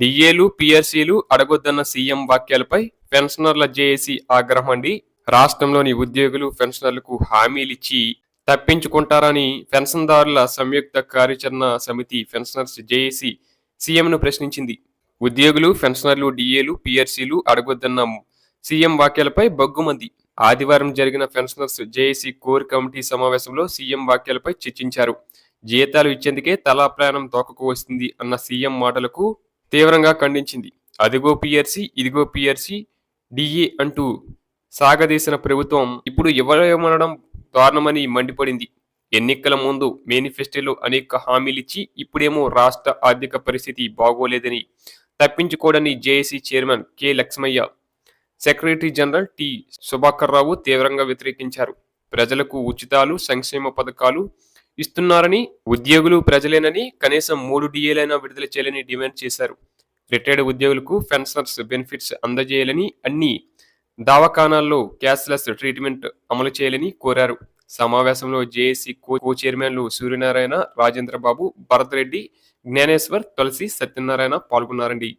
డిఏలు పిఆర్సీలు అడగొద్దన్న CM వాక్యాలపై పెన్షనర్ల JAC ఆగ్రహం అండి. రాష్ట్రంలోని ఉద్యోగులు పెన్షనర్లకు హామీలిచ్చి తప్పించుకుంటారని పెన్షన్దారుల సంయుక్త కార్యాచరణ సమితి పెన్షనర్స్ జేఏసీ సీఎంను ప్రశ్నించింది. ఉద్యోగులు పెన్షనర్లు డిఏలు పిఆర్సీలు అడగొద్దన్న సీఎం వాక్యాలపై బగ్గుమంది. ఆదివారం జరిగిన పెన్షనర్స్ జేఏసీ కోర్ కమిటీ సమావేశంలో సీఎం వాక్యాలపై చర్చించారు. జీతాలు ఇచ్చేందుకే తలా ప్రయాణం తోకకు వస్తుంది అన్న సీఎం మాటలకు తీవ్రంగా ఖండించింది. అదిగో పిఆర్సి ఇదిగో పిఆర్సి డిఏ అంటూ సాగదీసిన ప్రభుత్వం ఇప్పుడు ఇవ్వమనడం దారుణమని మండిపడింది. ఎన్నికల ముందు మేనిఫెస్టోలో అనేక హామీలిచ్చి ఇప్పుడేమో రాష్ట్ర ఆర్థిక పరిస్థితి బాగోలేదని తప్పించుకోడని JAC chairman K. Lakshmaiah secretary general T. Subhakar Rao తీవ్రంగా వ్యతిరేకించారు. ప్రజలకు ఉచితాలు సంక్షేమ పథకాలు ఇస్తున్నారని ఉద్యోగులు ప్రజలేనని కనీసం మూడు డిఏలైనా విడుదల చేయాలని డిమాండ్ చేశారు. రిటైర్డ్ ఉద్యోగులకు పెన్షనర్స్ బెనిఫిట్స్ అందజేయాలని అన్ని దావఖానాల్లో క్యాష్లెస్ ట్రీట్మెంట్ అమలు చేయాలని కోరారు. సమావేశంలో జేఏసీ కో కో చైర్మన్లు సూర్యనారాయణ రాజేంద్ర బాబు భరత్ రెడ్డి జ్ఞానేశ్వర్ తులసి సత్యనారాయణ పాల్గొన్నారండి.